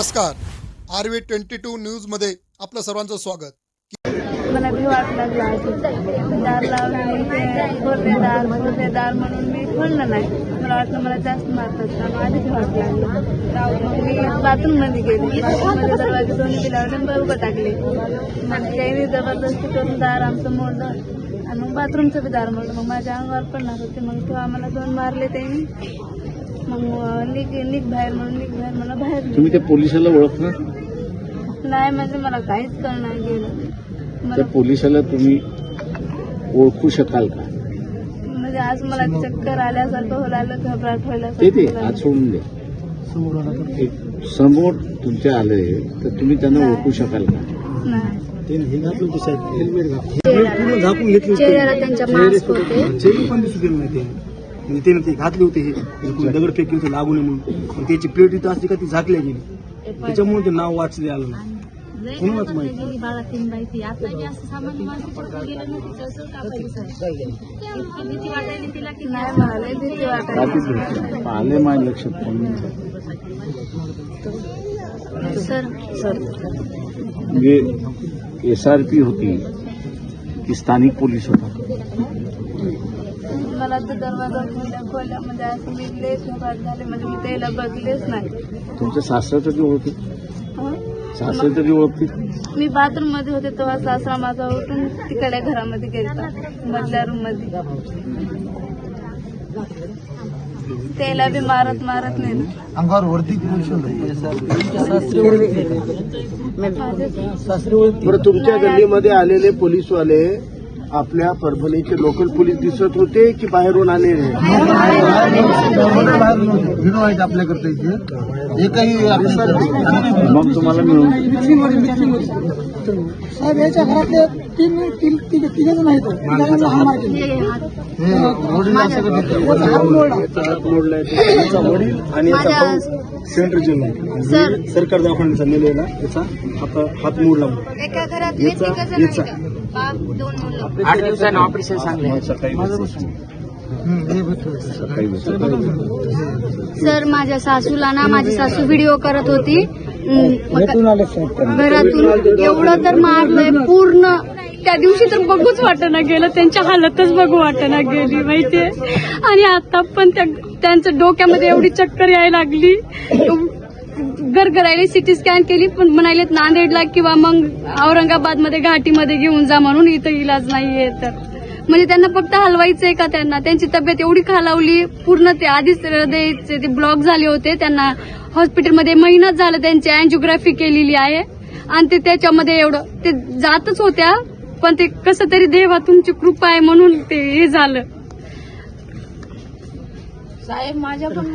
नमस्कार. R V twenty two न्यूजमध्ये आपलं सर्वांचं स्वागत. मला भी वाट दार लावली ते बोलते दार बोलते दार म्हणून मी खोललं नाही. मला वाटलं मला जास्त मारतात का मग आधीच वाट मग मी बाथरूममध्ये गेली. मध्ये दरवाजे दोन्ही दिल्यावर बरोबर टाकले. मग त्यांनी जबरदस्ती करून दार आमचं मोडलं. आणि मग बाथरूमचं बी दार मोडलं. मग माझ्या अंगावर पडणार होते मग तो आम्हाला दोन मारले त्यांनी. मग निघ निघ बाहेर म्हणून निघ बाहेर मला बाहेर तुम्ही त्या पोलिसाला ओळखणार नाही म्हणजे मला काहीच कळणार गेलं त्या मला पोलिसाला तुम्ही ओळखू शकाल का? म्हणजे आज मला चक्कर आल्यासारखं होऊ लागलं घबराट ते आज सोडून द्या समोर तुमच्या आले तर तुम्ही त्यांना ओळखू शकाल का? नाही. पूर्ण झाकून घेतली होती. चेहऱ्याला त्यांच्या मास्क होते. चेहरे पण दिसू दिले नाही ते म्हणजे त्याने ते घातले होते हे. इकडून दगड फेकले होते लागू नये म्हणून. पण त्याची प्लेट इथं असते का ती झाकल्या गेली. त्याच्यामुळे ते नाव वाचले आलं नाही. कोणालाच माहिती? भीती आले माझ्या लक्षात पण सर. सर. म्हणजे एस आर पी होती की स्थानिक पोलीस होता. मला तर दरवाजा खोल्या खोल्यामध्ये असं मी लय घबराट झाले. म्हणजे मी त्याला बघलेच नाही. तुमच्या सासरा तरी ओळखी? हं? सासरे तरी ओळखी? मी बाथरूममध्ये होते तेव्हा सासरा माझा उठून तिकडे घरामध्ये गेला मधल्या रूममध्ये त्याला बी मारत मारत नाही ना. अंगावर वरती बरं तुमच्या गल्लीमध्ये आलेले पोलीसवाले आपल्या परभणीचे लोकल पोलीस दिसत होते की बाहेरून आलेले? व्हिडिओ आहेत आपल्याकडे इथे एकही मग तुम्हाला मिळून साहेब याच्या घरातले तीन तीन तिघ जण आहेत हा. वडील आणि याचा माझ्या- भाऊ सेंट्रल जेल आहे सर सरकार दवाखान्याचा नेलेला याचा हात हात मोडला एका घरात याचा दोन मुलं. हे भेटलं. सकाळी भेटू. सर माझ्या सासूला ना माझी सासू व्हिडिओ करत होती. साहेब. घरातून एवढं तर मारलंय पूर्ण. त्या दिवशी तर बघूच वाटना गेलं. त्यांच्या हालतच बघू वाटना गेली माहितीये. आणि आता पण त्या त्यांच्या डोक्यामध्ये एवढी चक्कर यायला लागली. गरगरायला सिटी स्कॅन केली पण म्हणालेत नांदेडला किंवा मग औरंगाबादमध्ये घाटीमध्ये घेऊन जा म्हणून इथं इलाज नाहीये तर. म्हणजे त्यांना फक्त हलवायचंय का त्यांना? त्यांची तब्येत एवढी खालावली पूर्ण ते आधीच हृदयचे ते ब्लॉक झाले होते. त्यांना हॉस्पिटलमध्ये महिनाच झालं त्यांची अँजिओग्राफी केलेली आहे. आणि ते त्याच्यामध्ये एवढं ते जातच होत्या पण ते कसं तरी देवा तुमची कृपा आहे म्हणून ते हे झालं. साहेब माझ्या पण